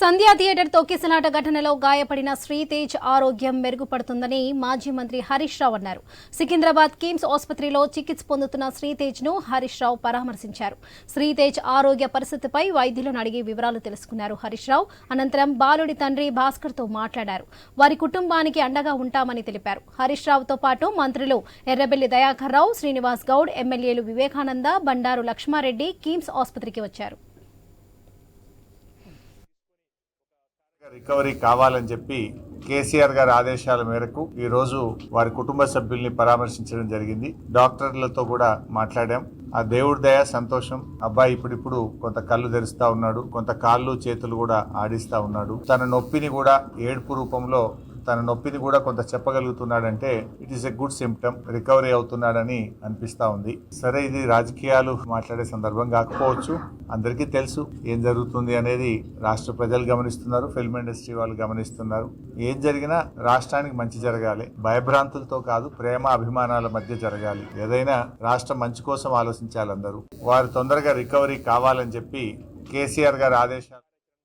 సంధ్యా theatre తొక్కిసలాట ఘటనలో గాయపడిన శ్రీతేజ్ ఆరోగ్యం మెరుగుపడుతుందని మాజీ మంత్రి హరీష్ రావు అన్నారు. సికింద్రాబాద్ కిమ్స్ ఆసుపత్రిలో చికిత్స పొందుతున్న శ్రీతేజ్ను హరీష్ రావు పరామర్శించారు. శ్రీతేజ్ ఆరోగ్య పరిస్థితిపై వైద్యులను అడిగి వివరాలు తెలుసుకున్నారు హరీష్ రావు. అనంతరం బాలుడి తండ్రి భాస్కర్తో మాట్లాడారు. వారి కుటుంబానికి అండగా ఉంటామని తెలిపారు. హరీష్ రావుతో పాటు మంత్రులు ఎర్రబెల్లి దయాకర్ రావు శ్రీనివాస్ గౌడ్ ఎమ్మెల్యేలు వివేకానంద బండారు లక్ష్మారెడ్డి కిమ్స్ ఆసుపత్రికి వచ్చారు. రికవరీ కావాలని చెప్పి కేసీఆర్ గారి ఆదేశాల మేరకు ఈ రోజు వారి కుటుంబ సభ్యుల్ని పరామర్శించడం జరిగింది. డాక్టర్లతో కూడా మాట్లాడాం. ఆ దేవుడి దయ సంతోషం అబ్బాయి ఇప్పుడిప్పుడు కొంత కళ్ళు తెరుస్తా ఉన్నాడు కొంత కాళ్ళు చేతులు కూడా ఆడిస్తా ఉన్నాడు. తన నొప్పిని కూడా ఏడుపు రూపంలో తన నొప్పిని కూడా కొంత చెప్పగలుగుతున్నాడంటే it is a good symptom recovery అవుతున్నాడని అనిపిస్తా ఉంది. సరే ఇది రాజకీయాలు మాట్లాడే సందర్భం కాకపోవచ్చు. అందరికీ తెలుసు ఏం జరుగుతుంది అనేది రాష్ట్ర ప్రజలు గమనిస్తున్నారు ఫిల్మ్ ఇండస్ట్రీ వాళ్ళు గమనిస్తున్నారు. ఏం జరిగినా రాష్ట్రానికి మంచి జరగాలి. భయభ్రాంతులతో కాదు ప్రేమ అభిమానాల మధ్య జరగాలి. ఏదైనా రాష్ట్రం మంచి కోసం ఆలోచించాలి అందరూ. వారు తొందరగా రికవరీ కావాలని చెప్పి కేసీఆర్ గారి ఆదేశాలు